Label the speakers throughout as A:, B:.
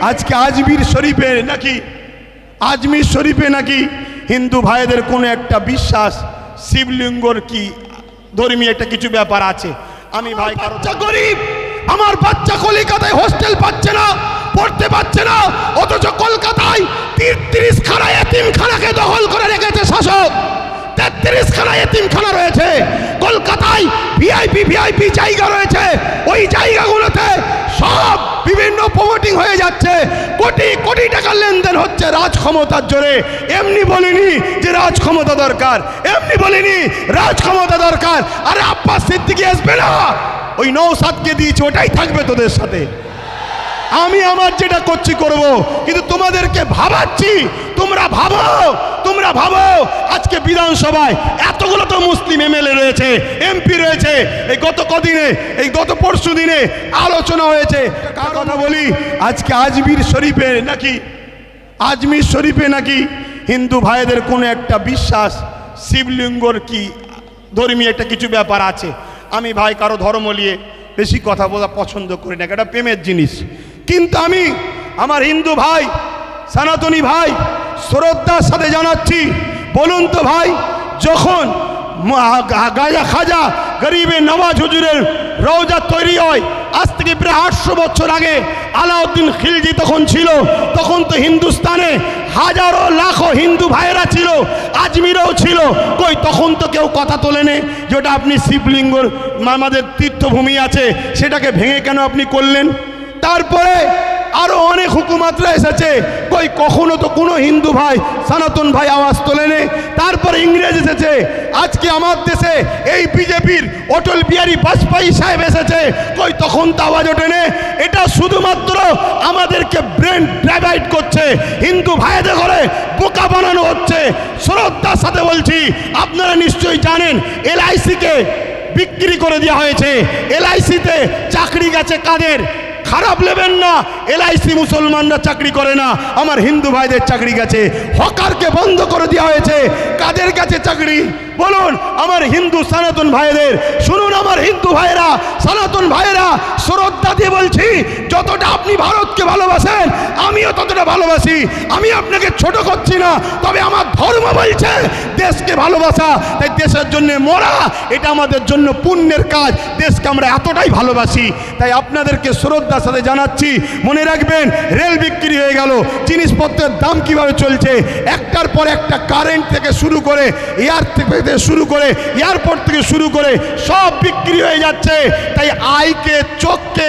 A: আজকে আজমির শরীফে নাকি আজমির শরীফে নাকি হিন্দু ভাইদের কোনো একটা বিশ্বাস শিবলিঙ্গর কি ধর্মীয় একটা কিছু ব্যাপার আছে? আমি ভাই
B: বাচ্চা গরিব আমার বাচ্চা কলিকাতায় হোস্টেল পাচ্ছে না পড়তে পাচ্ছে না অথচ কলকাতায় তিরিশ খানা এতিম খানাকে দখল করে শাসক তেত্রিশ খানা এতিমখানা রয়েছে। কলকাতায় ভিআইপি ভিআইপি জায়গা রয়েছে। ওই জায়গাগুলোতে সব বিভিন্ন প্রমোটিং হয়ে যাচ্ছে। কোটি কোটি টাকার লেনদেন হচ্ছে রাজ ক্ষমতার জোরে। এমনি বলিনি যে রাজ ক্ষমতা দরকার। এমনি বলিনি রাজ ক্ষমতা দরকার। আরে আব্বাস সিদ্দিকি আসবে না। ওই নৌসাদকে দিয়েছে, ওটাই থাকবে তোদের সাথে। আমি আমার যেটা করছি করব, কিন্তু তোমাদেরকে ভাবাচ্ছি তোমরা ভাবো তোমরা ভাবো, আজকে বিধানসভায় এতগুলো তো মুসলিম এমএলএ রয়েছে, এমপি রয়েছে, এই গত কদিনে, এই গত পরশু দিনে আলোচনা হয়েছে, কার কথা বলি,
A: আজকে আজমির শরীফে নাকি, আজমির শরীফে নাকি হিন্দু ভাইদের কোনো একটা বিশ্বাস, শিবলিঙ্গর কি ধর্মীয় একটা কিছু ব্যাপার আছে, আমি ভাই কারও ধর্ম নিয়ে বেশি কথা বলা পছন্দ করি না, এটা প্রেমের জিনিস। কিন্তু আমি, আমার হিন্দু ভাই, সনাতনী ভাই শ্রদ্ধার সাথে জানাচ্ছি। বলুন তো ভাই, যখন গাজা খাজা গরিবের নওয়াজ হুজুরের রওজা তৈরি হয়, আজ থেকে প্রায় আটশো বছর আগে আলাউদ্দিন খিলজি তখন ছিল, তখন তো হিন্দুস্তানে হাজারো লাখো হিন্দু ভাইয়েরা ছিল, আজমিরেও ছিল। কই, তখন তো কেউ কথা তোলেনে যেটা আপনি শিবলিঙ্গর আমাদের তীর্থভূমি আছে, সেটাকে ভেঙে কেন আপনি করলেন? তারপরে আরও অনেক হুকুমাতরা এসেছে। কই, কখনো তো কোনো হিন্দু ভাই, সনাতন ভাই আওয়াজ তোলেনে? তারপরে ইংরেজ এসেছে। আজকে আমার দেশে এই বিজেপির অটল বিহারী বাজপেয়ী সাহেব এসেছে। কই, তখন তো আওয়াজ ওঠেনে? এটা শুধুমাত্র আমাদেরকে ব্রেন ড্রাইভাইড করছে। হিন্দু ভাইদের ঘরে বোকা বানানো হচ্ছে। শ্রদ্ধার সাথে বলছি, আপনারা নিশ্চয়ই জানেন, এলআইসিকে বিক্রি করে দেওয়া হয়েছে। এলআইসিতে চাকরি গেছে কাদের? খারাপ নেবেন না। এলআইসি মুসলমানরা চাকরি করে না। আমার হিন্দু ভাইদের চাকরি গেছে। হকারকে বন্ধ করে দেওয়া হয়েছে। কাদের কাছে চাকরি? বলুন, আমার হিন্দু সনাতন ভাইদের, শুনুন আমার হিন্দু ভাইরা সনাতন ভাইরা শ্রদ্ধা দিয়ে বলছি, যতটা আপনি ভারতকে ভালোবাসেন, আমিও ততটা ভালোবাসি। আমি আপনাকে ছোট করছি না, তবে আমার ধর্ম বলছে, দেশকে ভালোবাসা, তাই দেশের জন্য মরা, এটা আমাদের জন্য পুণ্যের কাজ, দেশকে আমরা এতটাই ভালোবাসি। তাই আপনাদেরকে শ্রদ্ধার সাথে জানাচ্ছি, মনে রাখবেন, রেল বিক্রি হয়ে গেল, জিনিসপত্রের দাম কীভাবে চলছে, একটার পর একটা কারেন্ট থেকে শুরু করে এয়ার থেকে শুরু করে এয়ারপোর্ট থেকে শুরু করে সব বিক্রি হয়ে যাচ্ছে। তাই আইকে চোখকে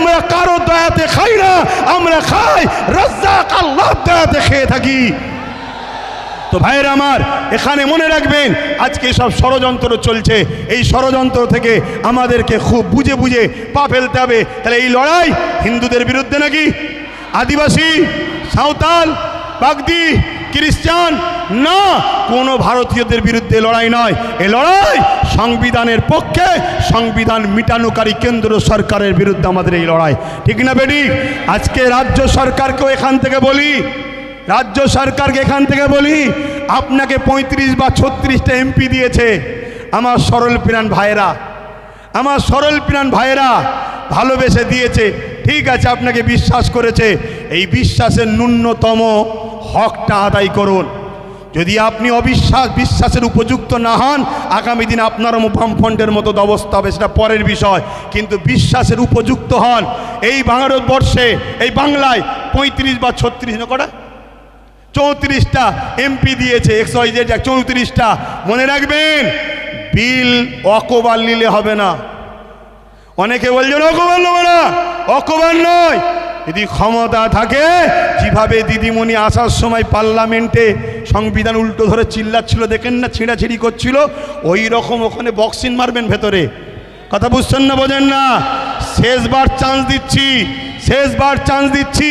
A: আমরা কারও দয়াতে খাই না, আমরা খাই রাজ্জাক আল্লাহ দয়াতে খেয়ে থাকি। তো ভাইয়ের আমার, এখানে মনে রাখবেন, আজকে সব ষড়যন্ত্র চলছে। এই ষড়যন্ত্র থেকে আমাদেরকে খুব বুঝে বুঝে পা ফেলতে হবে। তাহলে এই লড়াই হিন্দুদের বিরুদ্ধে নাকি? আদিবাসী, সাঁওতাল, বাগদি খ্রিস্টান? না, কোনো ভারতীয়দের বিরুদ্ধে লড়াই নয়। এ লড়াই সংবিধানের পক্ষে সংবিধান মিটানোকারী কেন্দ্র সরকারের বিরুদ্ধে আমাদের এই লড়াই। ঠিক না বেডি আজকে রাজ্য সরকারকেও এখান থেকে বলি, রাজ্য সরকারকে এখান থেকে বলি, আপনাকে পঁয়ত্রিশ বা ছত্রিশটা এমপি দিয়েছে আমার সরল প্রাণ ভাইয়েরা। আমার সরল প্রাণ ভাইয়েরা ভালোবেসে দিয়েছে। ঠিক আছে, আপনাকে বিশ্বাস করেছে। এই বিশ্বাসের ন্যূনতম হকটা আদায় করুন। যদি আপনি অবিশ্বাস, বিশ্বাসের উপযুক্ত না হন, আগামী দিন আপনারও বামফ্রন্টের মতো অবস্থা হবে, সেটা পরের বিষয়। কিন্তু বিশ্বাসের উপযুক্ত হন, এই ভারতবর্ষে, এই বাংলায় পঁয়ত্রিশ বা ছত্রিশ কটা? চৌত্রিশটা এমপি দিয়েছে একশো চৌত্রিশটা। মনে রাখবেন, বিল অকবার নিলে হবে না। অনেকে বলছেন অকবার নেবে না। অকবার নয়। যদি ক্ষমতা থাকে, যেভাবে দিদিমণি আসার সময় পার্লামেন্টে সংবিধান উল্টো ধরে চিল্লাচ্ছিল, দেখেন না, ছিঁড়াছিঁড়ি করছিল, ওই রকম ওখানে বক্সিং মারবেন ভেতরে। কথা বুঝছেন না, বোঝেন না? শেষবার চান্স দিচ্ছি, শেষবার চান্স দিচ্ছি।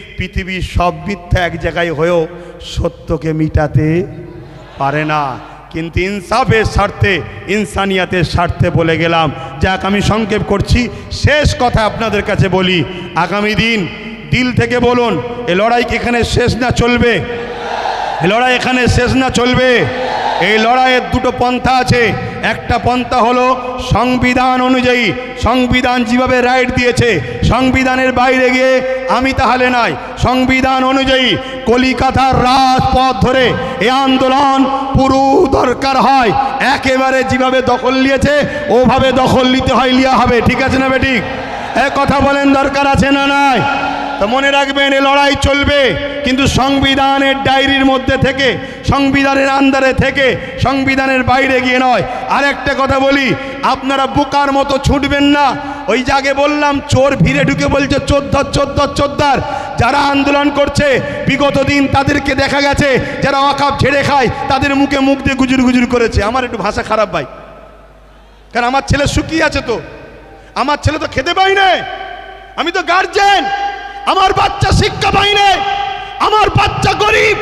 A: পৃথিবীর সব মিথ্যা এক জায়গায় হয়েও সত্যকে মিটাতে পারে না। কিন্তু ইনসাফের স্বার্থে, ইনসানিয়াতের স্বার্থে বলে গেলাম, যাক আমি সংক্ষেপ করছি, শেষ কথা আপনাদের কাছে বলি, আগামী দিন দিল থেকে বলুন, এ লড়াই এখানে শেষ না চলবে? এ লড়াই এখানে শেষ না চলবে? এই লড়াইয়ের দুটো পন্থা আছে। একটা পন্থা হলো সংবিধান অনুযায়ী। সংবিধান যেভাবে রাইট দিয়েছে, সংবিধানের বাইরে গিয়ে আমি তাহলে নাই। সংবিধান অনুযায়ী কলিকাতার রাজপথ ধরে এ আন্দোলন পুরো দরকার হয়। একেবারে যেভাবে দখল নিয়েছে, ওভাবে দখল নিতে হয় লিয়া হবে। ঠিক আছে না বেঠিক এ কথা বলেন দরকার আছে না নাই? তো মনে রাখবেন, এ লড়াই চলবে। কিন্তু সংবিধানের ডায়েরির মধ্যে থেকে, সংবিধানের আন্দারে থেকে, সংবিধানের বাইরে গিয়ে নয়। আরেকটা কথা বলি, আপনারা বোকার মতো ছুটবেন না। ওই জাগে বললাম, চোর ভিড়ে ঢুকে বলছে চোদ্দার চোদ্দার চোদ্দার যারা আন্দোলন করছে, বিগত দিন তাদেরকে দেখা গেছে, যারা অকাপ ছেড়ে খায়, তাদের মুখে মুখ দিয়ে গুজুর গুজুর করেছে। আমার একটু ভাষা খারাপ ভাই। কারণ আমার ছেলে শুকিয়ে আছে তো। আমার ছেলে তো খেতে পাই না। আমি তো গার্জেন আমার বাচ্চা শিক্ষা পায় না আমার বাচ্চা গরিব,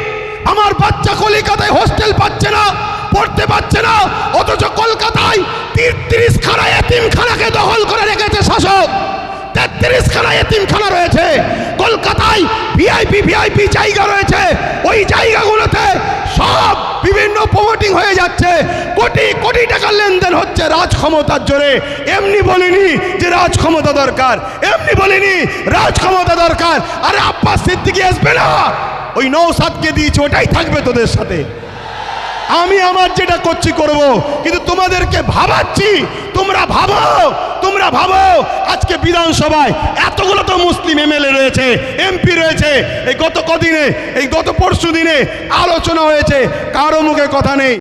A: আমার বাচ্চা কলিকাতায় হোস্টেল পাচ্ছে না, পড়তে পারছে না, অথচ কলকাতায় তিরিশ খানা এতিমখানাকে দখল করে রেখেছে শাসক। তেত্রিশ খানা এতিমখানা রয়েছে। কলকাতায় ভিআইপি ভিআইপি জায়গা রয়েছে। ওই বিভিন্ন প্রমোটিং হয়ে যাচ্ছে। কোটি কোটি টাকার লেনদেন হচ্ছে রাজ ক্ষমতার জোরে। এমনি বলিনি যে রাজ ক্ষমতা দরকার। এমনি বলিনি রাজ ক্ষমতা দরকার। আরে আব্বাস সিদ্দিকি আসবে না। ওই নৌ নৌসাদকে দিয়েছে, ওটাই থাকবে তোদের সাথে। আমি আমার যেটা করছি করব, কিন্তু তোমাদেরকে ভাবাচ্ছি। তোমরা ভাবো তোমরা ভাবো। আজকে বিধানসভায় এতগুলো তো মুসলিম এমএলএ রয়েছে, এমপি রয়েছে। এই গত কদিনে, এই গত পরশু দিনে আলোচনা হয়েছে, কারও মুখে কথা নেই।